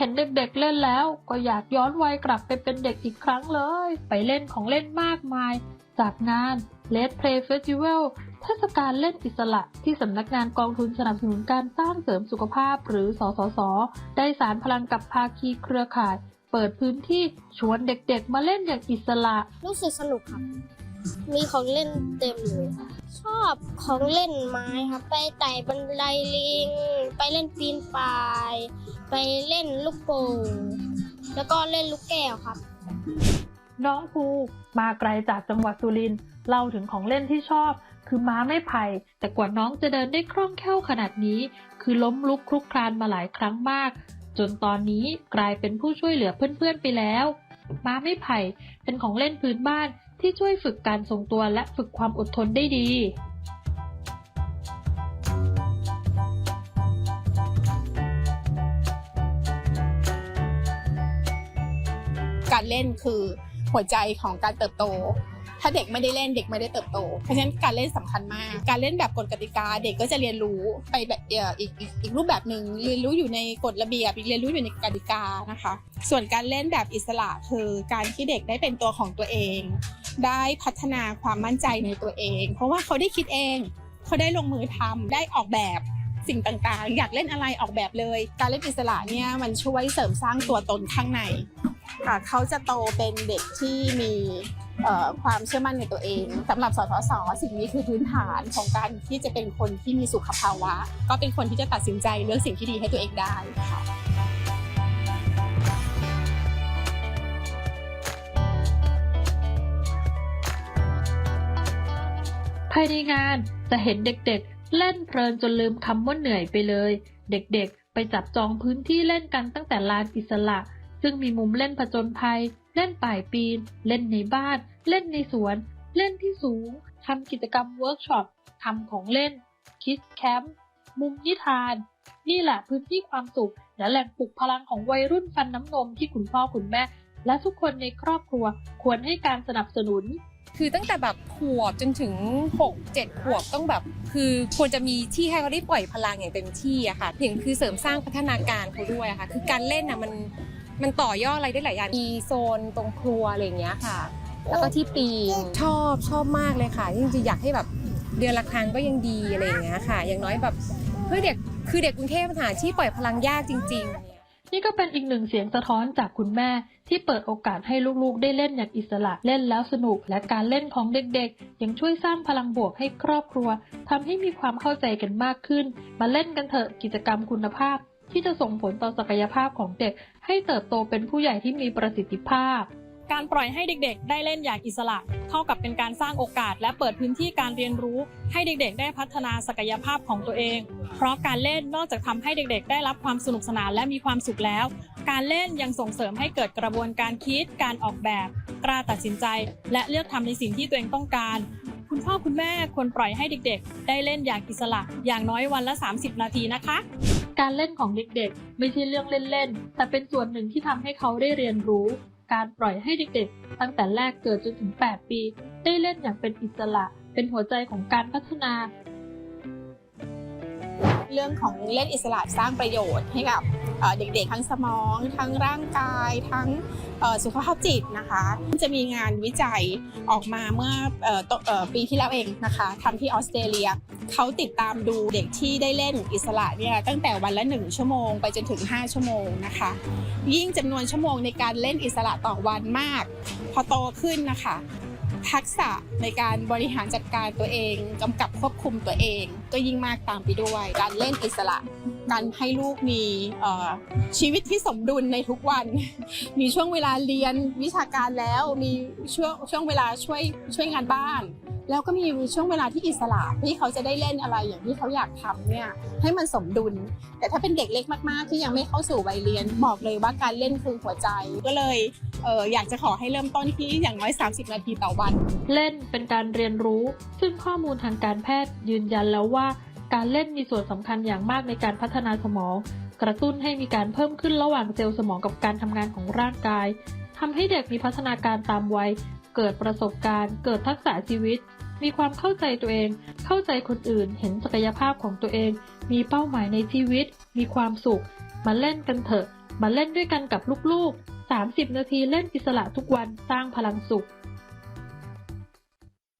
เห็นเด็กๆเล่นแล้วก็อยากย้อนวัยกลับไปเป็นเด็กอีกครั้งเลย ไปเล่นของเล่นมากมาย จากงาน Let's Play Festival เทศกาลเล่นอิสระที่สำนักงานกองทุนสนับสนุนการสร้างเสริมสุขภาพหรือสสส ได้สารพลังกับภาคีเครือข่าย เปิดพื้นที่ชวนเด็กๆ มาเล่นอย่างอิสระ รู้สึกสนุกครับ มีของเล่นเต็มเลย ชอบของเล่นไม้ครับ ไปไต่บันไดลิง ไปเล่นปีนป่าย ไปเล่นลูกโป่งแล้วก็เล่นลูกแก้วครับ น้องภูมาไกลจากจังหวัดสุรินทร์เล่าถึงของเล่นที่ชอบ คือม้าไม่ไผ่แต่กว่าน้องจะเดินได้คล่องแคล่วขนาดนี้ คือล้มลุกคลุกคลานมาหลายครั้งมาก จนตอนนี้กลายเป็นผู้ช่วยเหลือเพื่อนๆไปแล้ว ม้าไม่ไผ่เป็นของเล่นพื้นบ้านที่ช่วยฝึกการทรงตัวและฝึกความอดทนได้ดี การเล่นคือหัวใจของการเติบโต ถ้าเด็กไม่ได้เล่นเด็กไม่ได้เติบโต เพราะฉะนั้นการเล่นสำคัญมาก การเล่นแบบกฎกติกา เด็กก็จะเรียนรู้ไปแบบอีกอีกอีกรูปแบบหนึ่งเรียนรู้อยู่ในกฎระเบียบเรียนรู้อยู่ในกติกานะคะ ส่วนการเล่นแบบอิสระคือการที่เด็กได้เป็นตัวของตัวเอง ได้พัฒนาความมั่นใจในตัวเอง เพราะว่าเขาได้คิดเองเขาได้ลงมือทำได้ออกแบบสิ่งต่างๆ อยากเล่นอะไรออกแบบเลย การเล่นอิสระเนี่ยมันช่วยเสริมสร้างตัวตนข้างใน ค่ะเขาจะโตเป็นเด็กที่มีความเชื่อมั่นในตัวเองสำหรับสทศสิ่งนี้คือพื้นฐานของการที่จะเป็นคนที่มีสุขภาวะ ก็เป็นคนที่จะตัดสินใจเลือกสิ่งที่ดีให้ตัวเองได้ค่ะภายในงานจะเห็นเด็กๆ เล่นเพลินจนลืมคำว่าเหนื่อยไปเลย เด็กๆ ไปจับจองพื้นที่เล่นกันตั้งแต่ลานอิสระ ซึ่งมีมุมเล่นผจญภัย เล่นป่ายปีน เล่นในบ้าน เล่นในสวน เล่นที่สูงทำกิจกรรมเวิร์กช็อปทำของเล่น คิดแคมป์ มุมนิทาน นี่แหละพื้นที่ความสุข และแหล่งปลุกพลังของวัยรุ่นฟันน้ำนมที่คุณพ่อคุณแม่ และทุกคนในครอบครัวควรให้การสนับสนุนคือตั้งแต่แบบขวบจนถึง 6 7 ขวบต้องแบบ คือควรจะมีที่ให้เขาได้ปล่อยพลังอย่างเต็มที่อะค่ะถึงคือเสริมสร้างพัฒนาการเขาด้วยอะค่ะ คือการเล่นอะมัน มันต่อยอดอะไรได้หลายอย่างมีโซนตรงครัวอะไรอย่างเงี้ยค่ะ แล้วก็ที่ปีนชอบชอบมากเลยค่ะจริงๆอยากให้แบบเดือนละครั้งก็ยังดีอะไรอย่างเงี้ยค่ะ อย่างน้อยแบบเพื่อเด็กคือเด็กกรุงเทพปัญหาที่ปล่อยพลังยากจริง ๆ นี่ก็เป็นอีกหนึ่งเสียงสะท้อนจากคุณแม่ ที่เปิดโอกาสให้ลูกๆ ได้เล่นอย่างอิสระเล่นแล้วสนุก และการเล่นของเด็กๆ ยังช่วยสร้างพลังบวกให้ครอบครัวทำให้มีความเข้าใจกันมากขึ้น มาเล่นกันเถอะกิจกรรมคุณภาพ ที่จะส่งผลต่อศักยภาพของเด็ก ให้เติบโตเป็นผู้ใหญ่ที่มีประสิทธิภาพ การปล่อยให้เด็กๆ ได้เล่นอย่างอิสระ เท่ากับเป็นการสร้างโอกาส และเปิดพื้นที่การเรียนรู้ ให้เด็กๆ ได้พัฒนาศักยภาพของตัวเอง เพราะการเล่นนอกจากทำให้เด็กๆ ได้รับความสนุกสนานและมีความสุขแล้ว การเล่นยังส่งเสริมให้เกิดกระบวนการคิด การออกแบบ กล้าตัดสินใจ และเลือกทำในสิ่งที่ตัวเองต้องการคุณพ่อคุณแม่ควรปล่อยให้เด็กๆ ได้เล่นอย่างอิสระ อย่างน้อยวันละ 30 นาทีนะคะ การเล่นของเด็กๆ ไม่ใช่เรื่องเล่นๆ แต่เป็นส่วนหนึ่งที่ทำให้เขาได้เรียนรู้ การปล่อยให้เด็กๆ ตั้งแต่แรกเกิดจนถึง 8 ปี ได้เล่นอย่างเป็นอิสระ เป็นหัวใจของการพัฒนา เรื่องของเล่นอิสระสร้างประโยชน์ให้กับเด็กๆ ทั้งสมอง ทั้งร่างกาย ทั้งสุขภาพจิตนะคะ จะมีงานวิจัยออกมาเมื่อเอ่อตเอ่อปีที่แล้วเองนะคะทำที่ออสเตรเลียเขาติดตามดูเด็กที่ได้เล่นอิสระเนี่ยตั้งแต่วันละ 1 ชั่วโมงไปจนถึง 5 ชั่วโมงนะคะ ยิ่งจำนวนชั่วโมงในการเล่นอิสระต่อวันมาก พอโตขึ้นนะคะ ทักษะในการบริหารจัดการตัวเองกำกับควบคุมตัวเอง ก็ยิ่งมากตามไปด้วย การเล่นอิสระ การให้ลูกมีชีวิตที่สมดุลในทุกวัน มีช่วงเวลาเรียนวิชาการแล้วมีช่วงช่วงเวลาช่วยช่วยงานบ้าน แล้วก็มีช่วงเวลาที่อิสระที่เขาจะได้เล่นอะไรอย่างที่เขาอยากทำเนี่ยให้มันสมดุล แต่ถ้าเป็นเด็กเล็กมากๆ ที่ยังไม่เข้าสู่วัยเรียน บอกเลยว่าการเล่นคือหัวใจก็เลยเอออยากจะขอให้เริ่มต้นที่อย่างน้อย 30 นาทีต่อวัน เล่นเป็นการเรียนรู้ ซึ่งข้อมูลทางการแพทย์ยืนยันแล้วว่า การเล่นมีส่วนสำคัญอย่างมากในการพัฒนาสมอง กระตุ้นให้มีการเพิ่มขึ้นระหว่างเซลล์สมองกับการทำงานของร่างกายทำให้เด็กมีพัฒนาการตามวัยเกิดประสบการณ์ เกิดทักษะชีวิต มีความเข้าใจตัวเอง เข้าใจคนอื่น เห็นศักยภาพของตัวเอง มีเป้าหมายในชีวิต มีความสุข มาเล่นกันเถอะ มาเล่นด้วยกันกับลูกๆ 30 นาทีเล่นอิสระทุกวัน สร้างพลังสุข